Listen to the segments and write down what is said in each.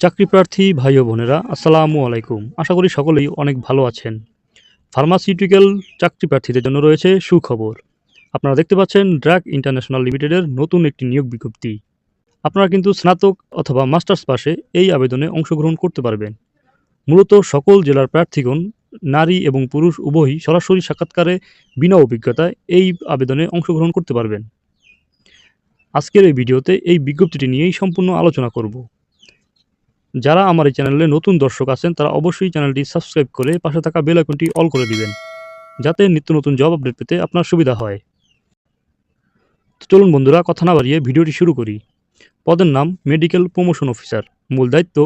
চাকরি প্রার্থী ভাই ও বোনেরা, আসসালামু আলাইকুম। আশা করি সকলেই অনেক ভালো আছেন। ফার্মাসিউটিক্যাল চাকরি প্রার্থীদের জন্য রয়েছে সুখবর। আপনারা দেখতে পাচ্ছেন ড্রাগ ইন্টারন্যাশনাল লিমিটেডের নতুন একটি নিয়োগ বিজ্ঞপ্তি। আপনারা কিন্তু স্নাতক অথবা মাস্টার্স পাশে এই আবেদনে অংশগ্রহণ করতে পারবেন। মূলত সকল জেলার প্রার্থীগণ, নারী এবং পুরুষ উভয়ই সরাসরি সাক্ষাৎকারে বিনা অভিজ্ঞতায় এই আবেদনে অংশগ্রহণ করতে পারবেন। আজকের এই ভিডিওতে এই বিজ্ঞপ্তিটি নিয়েই সম্পূর্ণ আলোচনা করব। যারা আমার এই চ্যানেলে নতুন দর্শক আছেন, তারা অবশ্যই চ্যানেলটি সাবস্ক্রাইব করে পাশে থাকা বেল আইকনটি অল করে দিবেন, যাতে নিত্য নতুন জব আপডেট পেতে আপনার সুবিধা হয়। চলুন বন্ধুরা, কথা না বাড়িয়ে ভিডিওটি শুরু করি। পদের নাম মেডিকেল প্রমোশন অফিসার। মূল দায়িত্ব,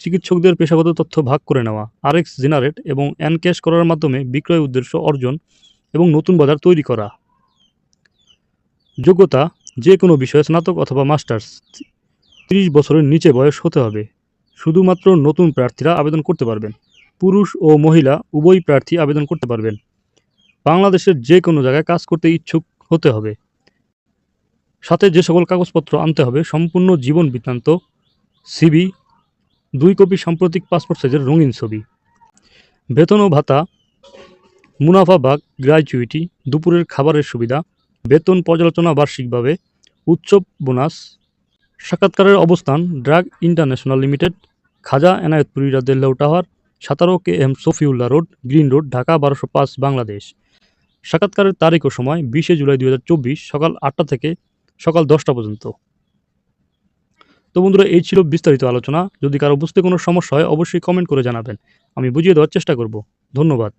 চিকিৎসকদের পেশাগত তথ্য ভাগ করে নেওয়া, আরএক্স জেনারেট এবং এনক্যাশ করার মাধ্যমে বিক্রয় উদ্দেশ্য অর্জন এবং নতুন বাজার তৈরি করা। যোগ্যতা, যে কোনো বিষয়ে স্নাতক অথবা মাস্টার্স, ত্রিশ বছরের নিচে বয়স হতে হবে। শুধুমাত্র নতুন প্রার্থীরা আবেদন করতে পারবেন। পুরুষ ও মহিলা উভয় প্রার্থী আবেদন করতে পারবেন। বাংলাদেশের যে কোনো জায়গায় কাজ করতে ইচ্ছুক হতে হবে। সাথে যে সকল কাগজপত্র আনতে হবে, সম্পূর্ণ জীবন বৃত্তান্ত সিবি দুই কপি সাম্প্রতিক পাসপোর্ট সাইজের রঙিন ছবি। বেতন ও ভাতা, মুনাফা বাগ গ্র্যাচুইটি, দুপুরের খাবারের সুবিধা, বেতন পর্যালোচনা বার্ষিকভাবে, উৎসব বোনাস সাক্ষাৎকারের অবস্থান drug international limited, Khwaja Enayetpuri রাদেল্লাউ tower সাতারো K M Shafiullah road, green road, Dhaka, বারোশো পাঁচ, বাংলাদেশ। সাক্ষাৎকারের তারিখ ও সময় বিশে জুলাই দু হাজার চব্বিশ সকাল আটটা থেকে সকাল দশটা পর্যন্ত। তো বন্ধুরা, এই ছিল বিস্তারিত আলোচনা। যদি কারও বুঝতে কোনো সমস্যা হয়, অবশ্যই কমেন্ট করে জানাবেন। আমি বুঝিয়ে দেওয়ার চেষ্টা করব। ধন্যবাদ।